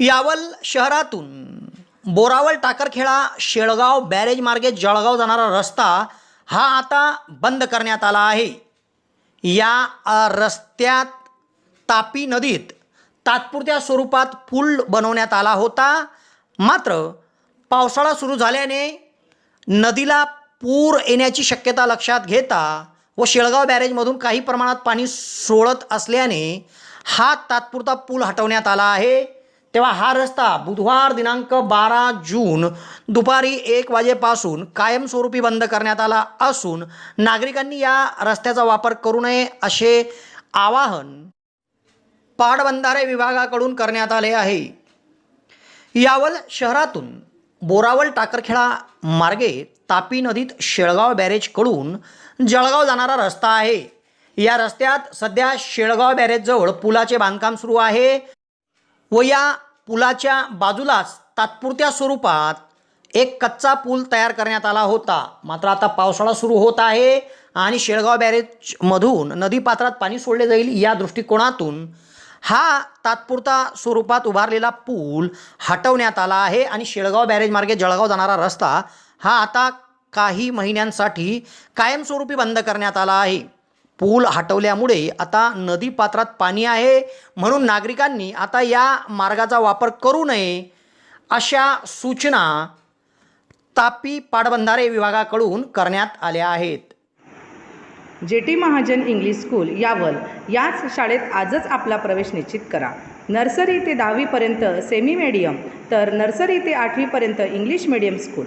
यावल शहरातून. बोरावल टाकरखेडा शेळगाव बॅरेज मार्गे जळगाव जाणारा रस्ता हा आता बंद करण्यात आला आहे. या रस्त्यात तापी नदीत तात्पुरत्या स्वरूपात पूल बनवण्यात आला होता. मात्र पावसाळा सुरू झाल्याने नदीला पूर येण्याची शक्यता लक्षात घेता व शेळगाव बॅरेजमधून काही प्रमाणात पाणी सोडत असल्याने हा तात्पुरता पूल हटवण्यात आला आहे. तेव्हा हा रस्ता बुधवार दिनांक बारा जून दुपारी एक वाजेपासून कायमस्वरूपी बंद करण्यात आला असून नागरिकांनी या रस्त्याचा वापर करू नये असे आवाहन पाटबंधारे विभागाकडून करण्यात आले आहे. यावल शहरातून बोरावल टाकरखेडा मार्गे तापी नदीत शेळगाव बॅरेजकडून जळगाव जाणारा रस्ता आहे. या रस्त्यात सध्या शेळगाव बॅरेजजवळ पुलाचे बांधकाम सुरू आहे व या पुलाच्या बाजूलाच तात्पुरत्या स्वरूपात एक कच्चा पूल तयार करण्यात आला होता. मात्र आता पावसाळा सुरू होत आहे आणि शेळगाव बॅरेजमधून नदीपात्रात पाणी सोडले जाईल या दृष्टिकोनातून हा तात्पुरता स्वरूपात उभारलेला पूल हटवण्यात आला आहे आणि शेळगाव बॅरेज मार्गे जळगाव जाणारा रस्ता हा आता काही महिन्यांसाठी कायमस्वरूपी बंद करण्यात आला आहे. पूल हटवल्यामुळे आता नदीपात्रात पाणी आहे म्हणून नागरिकांनी आता या मार्गाचा वापर करू नये अशा सूचना तापी पाटबंधारे विभागाकडून करण्यात आल्या आहेत. J T Mahajan English school Yawal याच शाळेत आजच आपला प्रवेश निश्चित करा. नर्सरी ते दहावीपर्यंत सेमी मीडियम तर नर्सरी ते आठवीपर्यंत इंग्लिश मीडियम स्कूल